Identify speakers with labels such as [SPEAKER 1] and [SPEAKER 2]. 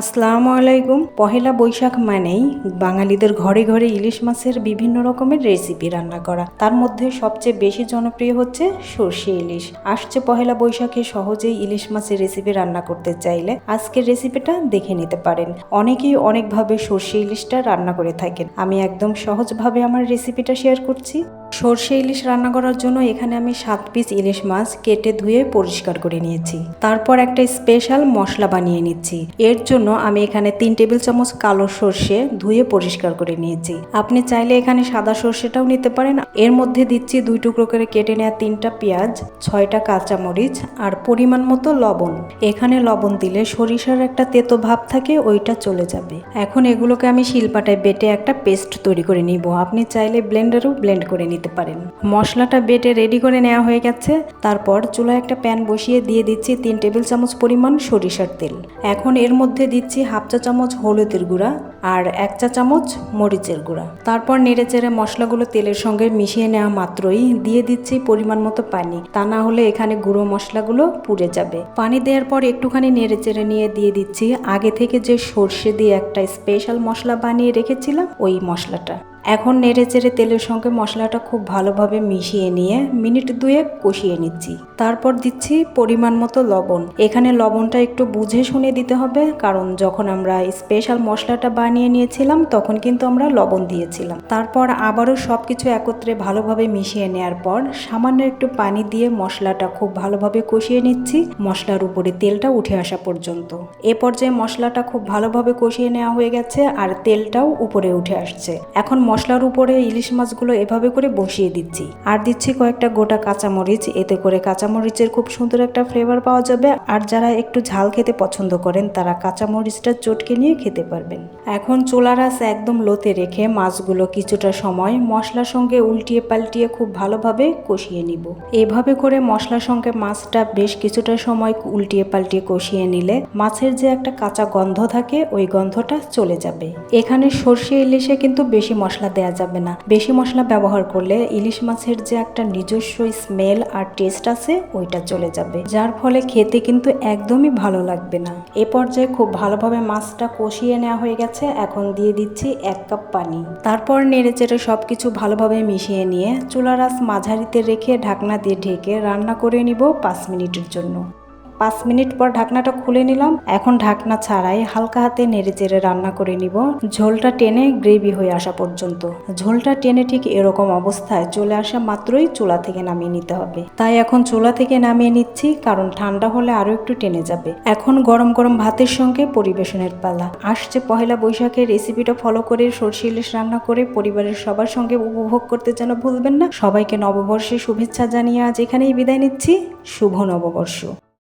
[SPEAKER 1] আসসালামু আলাইকুম। পহেলা বৈশাখ মানেই বাঙালিদের ঘরে ঘরে ইলিশ মাছের বিভিন্ন রকমের রেসিপি রান্না করা। তার মধ্যে সবচেয়ে বেশি জনপ্রিয় হচ্ছে সর্ষে ইলিশ। আসছে পহেলা বৈশাখে সহজেই ইলিশ মাছের রেসিপি রান্না করতে চাইলে আজকের রেসিপিটা দেখে নিতে পারেন। অনেকেই অনেকভাবে সর্ষে ইলিশটা রান্না করে থাকেন। আমি একদম সহজভাবে আমার রেসিপিটা শেয়ার করছি। সর্ষে ইলিশ রান্না করার জন্য এখানে আমি সাত পিস ইলিশ মাছ কেটে ধুয়ে পরিষ্কার করে নিয়েছি। তারপর একটা স্পেশাল মশলা বানিয়ে নিচ্ছি। এর জন্য আমি এখানে তিন টেবিল চামচ কালো সর্ষে ধুয়ে পরিষ্কার করে নিয়েছি। আপনি চাইলে এখানে সাদা সর্ষেটাও নিতে পারেন। এর মধ্যে দিচ্ছি দুই টুকরো করে কেটে নেওয়া তিনটা পেঁয়াজ, ছয়টা কাঁচামরিচ আর পরিমাণ মতো লবণ। এখানে লবণ দিলে সরিষার একটা তেতো ভাব থাকে, ওইটা চলে যাবে। এখন এগুলোকে আমি শিলপাটায় বেটে একটা পেস্ট তৈরি করে নিব। আপনি চাইলে ব্লেন্ডারও ব্লেন্ড করে নিতে পারেন। মশলাটা বেটে রেডি করে নেওয়া হয়ে গেছে। তারপর চুলায় একটা প্যান বসিয়ে দিয়ে দিচ্ছি তিন টেবিল চামচ পরিমাণ সরিষার তেল। এখন এর মধ্যে দিচ্ছি হাফ চা চামচ হলুদের গুঁড়া আর এক চা চামচ মরিচের গুঁড়া। তারপর নেড়ে চেড়ে মশলাগুলো তেলের সঙ্গে মিশিয়ে নেওয়া মাত্রই দিয়ে দিচ্ছি পরিমাণ মতো পানি। তা না হলে এখানে গুঁড়ো মশলাগুলো পুড়ে যাবে। পানি দেওয়ার পর একটুখানি নেড়ে চেড়ে নিয়ে দিয়ে দিচ্ছি। আগে থেকে যে সর্ষে দিয়ে একটা স্পেশাল মশলা বানিয়ে রেখেছিলাম ওই মশলাটা। এখন নেড়ে চেড়ে তেলের সঙ্গে মশলাটা খুব ভালোভাবে মিশিয়ে নিয়ে মিনিট দুয়েক কষিয়ে নিচ্ছি। তারপর দিচ্ছি পরিমাণ মতো লবণ। এখানে লবণটা একটু বুঝে শুনে দিতে হবে, কারণ যখন আমরা স্পেশাল মশলাটা বানিয়ে নিয়েছিলাম, তখন কিন্তু আমরা লবণ দিয়েছিলাম। তারপর আবারও সব কিছু একত্রে ভালোভাবে মিশিয়ে নেওয়ার পর সামান্য একটু পানি দিয়ে মশলাটা খুব ভালোভাবে কষিয়ে নিচ্ছি, মশলার উপরে তেলটা উঠে আসা পর্যন্ত। এ পর্যায়ে মশলাটা খুব ভালোভাবে কষিয়ে নেওয়া হয়ে গেছে আর তেলটাও উপরে উঠে আসছে। এখন মশলার উপরে ইলিশ মাছগুলো এভাবে করে বসিয়ে দিচ্ছি। আর দিচ্ছি কয়েকটা গোটা কাঁচামরিচ। এতে করে কাঁচামরিচের খুব সুন্দর একটা ফ্লেভার পাওয়া যাবে। আর যারা একটু ঝাল খেতে পছন্দ করেন, তারা কাঁচামরিচটা চটকে নিয়ে খেতে পারবেন। এখন চুলার আঁচ একদম লোতে রেখে মাছগুলো কিছুটা সময় মশলার সঙ্গে উল্টিয়ে পাল্টিয়ে খুব ভালোভাবে কষিয়ে নিব। এভাবে করে মশলার সঙ্গে মাছটা বেশ কিছুটা সময় উল্টিয়ে পাল্টিয়ে কষিয়ে নিলে মাছের যে একটা কাঁচা গন্ধ থাকে, ওই গন্ধটা চলে যাবে। এখানে সর্ষে ইলিশে কিন্তু বেশি মশলা দেওয়া যাবে না। বেশি মশলা ব্যবহার করলে ইলিশ মাছের যে একটা নিজস্ব স্মেল আর টেস্ট আছে, ওইটা চলে যাবে। যার ফলে খেতে কিন্তু একদমই ভালো লাগবে না। এ পর্যায়ে খুব ভালোভাবে মাছটা কষিয়ে নেওয়া হয়ে গেছে। এখন দিয়ে দিচ্ছি এক কাপ পানি। তারপর নেড়ে চেড়ে সব কিছু ভালোভাবে মিশিয়ে নিয়ে চুলার আঁচ মাঝারিতে রেখে ঢাকনা দিয়ে ঢেকে রান্না করে নিব পাঁচ মিনিটের জন্য। পাঁচ মিনিট পর ঢাকনাটা খুলে নিলাম। এখন ঢাকনা ছাড়াই হালকা হাতে নেড়ে চেড়ে রান্না করে নিব। ঝোলটা টেনে গ্রেভি হয়ে আসা পর্যন্ত। ঝোলটা টেনে ঠিক এরকম অবস্থায় চলে আসা মাত্রই চুলা থেকে নামিয়ে নিতে হবে। তাই এখন চুলা থেকে নামিয়ে নিচ্ছি, কারণ ঠান্ডা হলে আরও একটু টেনে যাবে। এখন গরম গরম ভাতের সঙ্গে পরিবেশনের পালা। আসছে পহেলা বৈশাখের রেসিপিটা ফলো করে সরষে ইলিশ রান্না করে পরিবারের সবার সঙ্গে উপভোগ করতে যেন ভুলবেন না। সবাইকে নববর্ষে শুভেচ্ছা জানিয়ে আজ এখানেই বিদায় নিচ্ছি। শুভ নববর্ষ।